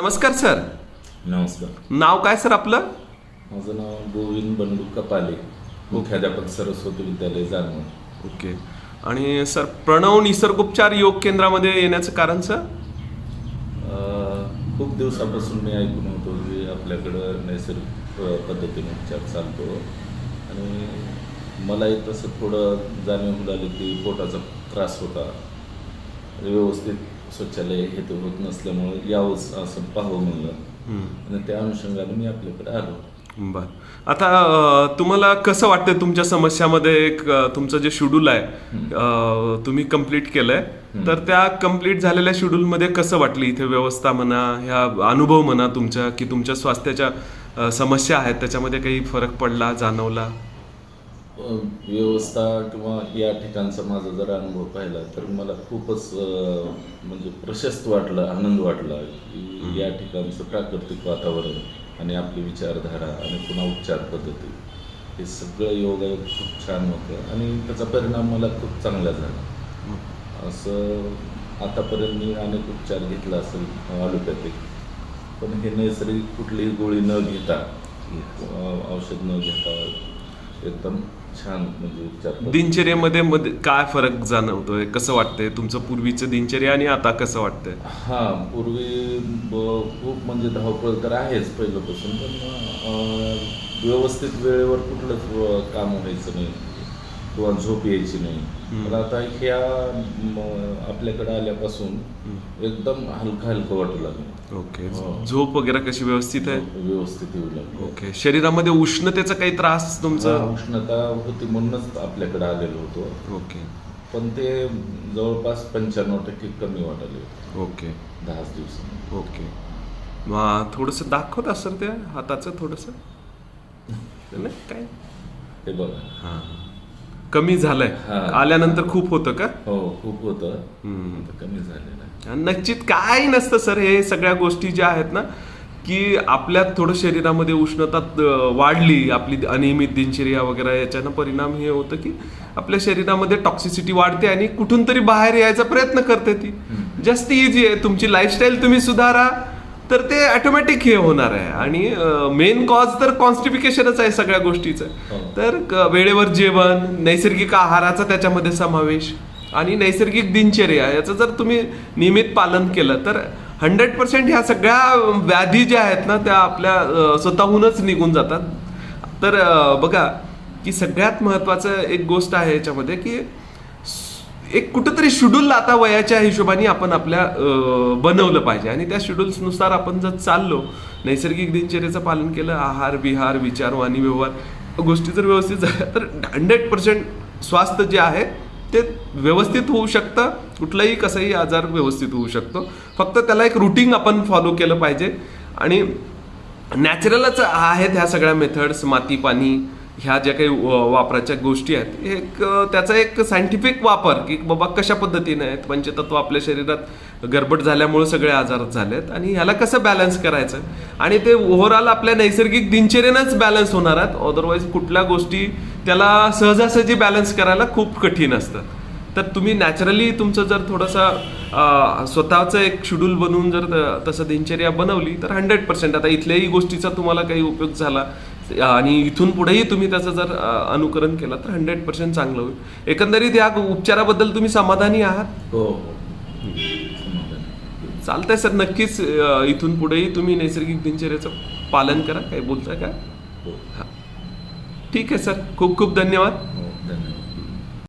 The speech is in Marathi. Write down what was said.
नमस्कार सर. नमस्कार. नाव काय सर आपलं? माझं नाव गोविंद बंडू कपाले मुख्याध्यापक सरस्वती विद्यालय जाणवण ओके. आणि सर प्रणव निसर्गोपचार योग केंद्रामध्ये येण्याचं कारण सर? अं, खूप दिवसापासून मी ऐकून होतो की आपल्याकडं नैसर्गिक अं, पद्धतीने उपचार चालतो. आणि मलाही तसं थोडं जाणीव मिळाली की पोटाचा त्रास होता. व्यवस्थित शौचालय हे ते होत नसल्यामुळे यावंच असं पाहावं म्हणलं. आणि त्या अनुषंगाने मी आपल्याकडे आलो. बर. आता तुम्हाला कसं वाटतं तुमच्या समस्यामध्ये तुमचं जे शेड्यूल आहे तुम्ही कंप्लीट केलंय तर त्या कंप्लीट झालेल्या शेड्यूलमध्ये कसं वाटलं इथे व्यवस्था म्हणा ह्या अनुभव म्हणा तुमच्या की तुमच्या स्वास्थ्याच्या समस्या आहेत त्याच्यामध्ये काही फरक पडला जाणवला? व्यवस्था किंवा या ठिकाणचा माझा जर अनुभव पाहिला तर मला खूपच म्हणजे प्रशस्त वाटलं आनंद वाटला की या ठिकाणचं प्राकृतिक वातावरण आणि आपली विचारधारा आणि पुन्हा उपचार पद्धती हे सगळं योगायोग खूप छान होतं आणि त्याचा परिणाम मला खूप चांगला झाला. असं आतापर्यंत मी अनेक उपचार घेतला असेल अलोपॅथिक पण हे नैसर्गिक कुठलीही गोळी न घेता औषध न घेता एकदम छान म्हणजे उपचार पद्धती. दिनचर्येमध्ये मध्ये काय फरक जाणवतोय? कसं वाटतंय? तुमचं पूर्वीचं दिनचर्या आणि आता कसं वाटतंय? हा पूर्वी ब- खूप म्हणजे धावपळ तर आहेच पहिल्यापासून पण अं, व्यवस्थित वेळेवर कुठलंच अं, काम व्हायचं नाही. किंवा झोप यायची नाही. पण आता ह्या आपल्याकडे आल्यापासून एकदम हलकं हलकं वाटू लागलं. ओके. हो. झोप वगैरे कशी व्यवस्थित आहे? व्यवस्थित येऊ लागलं. ओके. शरीरामध्ये उष्णतेचा काही त्रास तुमचं? उष्णता होती म्हणूनच आपल्याकडे आलेलो होतो. ओके. पण ते जवळपास पंच्याण्णव टक्के कमी वाटाले ओके. दहाच दिवसांनी. ओके. मग थोडंसं दाखवत सर त्या हाताचं थोडंसं? काय? हे बघा. हां. कमी झालंय. हा. आल्यानंतर खूप होतं का? हो खूप होतं. आता कमी झालेलं आहे. आणि निश्चित काही नसतं सर हे सगळ्या गोष्टी ज्या आहेत ना की आपल्यात थोडं शरीरामध्ये उष्णता अं, वाढली आपली अनियमित दिनचर्या वगैरे याच्यानं परिणाम हे होतं की आपल्या शरीरामध्ये टॉक्सिसिटी वाढते आणि कुठून तरी बाहेर यायचा प्रयत्न करते ती. जास्त इझी आहे. तुमची लाईफस्टाईल तुम्ही सुधारा. तर ते ऑटोमॅटिक हे होणार आहे. आणि मेन कॉज तर कॉन्स्टिफिकेशनच आहे सगळ्या गोष्टीचं. हो. तर वेळेवर जेवण नैसर्गिक आहाराचा त्याच्यामध्ये समावेश आणि नैसर्गिक दिनचर्या याचं जर तुम्ही नियमित पालन केलं तर हंड्रेड पर्सेंट ह्या सगळ्या व्याधी ज्या आहेत ना त्या आपल्या स्वतःहूनच निघून जातात. तर बघा की सगळ्यात महत्त्वाचं एक गोष्ट आहे याच्यामध्ये की एक कुठंतरी शेड्यूल आता वयाच्या हिशोबाने आपण आपल्या बनवलं पाहिजे. आणि त्या शेड्यूल्सनुसार आपण जर चाललो नैसर्गिक दिनचर्याचं पालन केलं आहार विहार विचार वाणी व्यवहार गोष्टी जर व्यवस्थित झाल्या तर हंड्रेड पर्सेंट स्वास्थ्य जे आहे ते व्यवस्थित होऊ शकतं. कुठलाही कसाही आजार व्यवस्थित होऊ शकतो. फक्त त्याला एक रुटीन आपण फॉलो केलं पाहिजे. आणि नॅचरलच आहेत ह्या सगळ्या मेथड्स माती पाणी ह्या ज्या काही वापराच्या गोष्टी आहेत हे एक त्याचा एक सायंटिफिक वापर की बाबा कशा पद्धतीने आहेत पंचतत्व आपल्या शरीरात गडबड झाल्यामुळे सगळे आजार झालेत आणि ह्याला कसं बॅलन्स करायचं? आणि ते ओव्हरऑल आपल्या नैसर्गिक दिनचर्येनंच बॅलन्स होणार आहेत अदरवाईज कुठल्या गोष्टी त्याला सहजासहजी बॅलन्स करायला खूप कठीण असतं. तर तुम्ही नॅचरली तुमचं जर थोडंसं स्वतःचं एक शेड्यूल बनवून जर तसं दिनचर्या बनवली तर हंड्रेड पर्सेंट आता इथल्याही गोष्टीचा तुम्हाला काही उपयोग झाला आणि इथून पुढेही तुम्ही त्याचं जर अनुकरण केलं तर हंड्रेड पर्सेंट चांगलं होईल. एकंदरीत या उपचाराबद्दल तुम्ही समाधानी आहात? हो हो. चालतंय सर नक्कीच इथून पुढेही तुम्ही नैसर्गिक दिनचर्याचं पालन करा. काही बोलताय का? हो. ठीक आहे सर. खूप खूप धन्यवाद.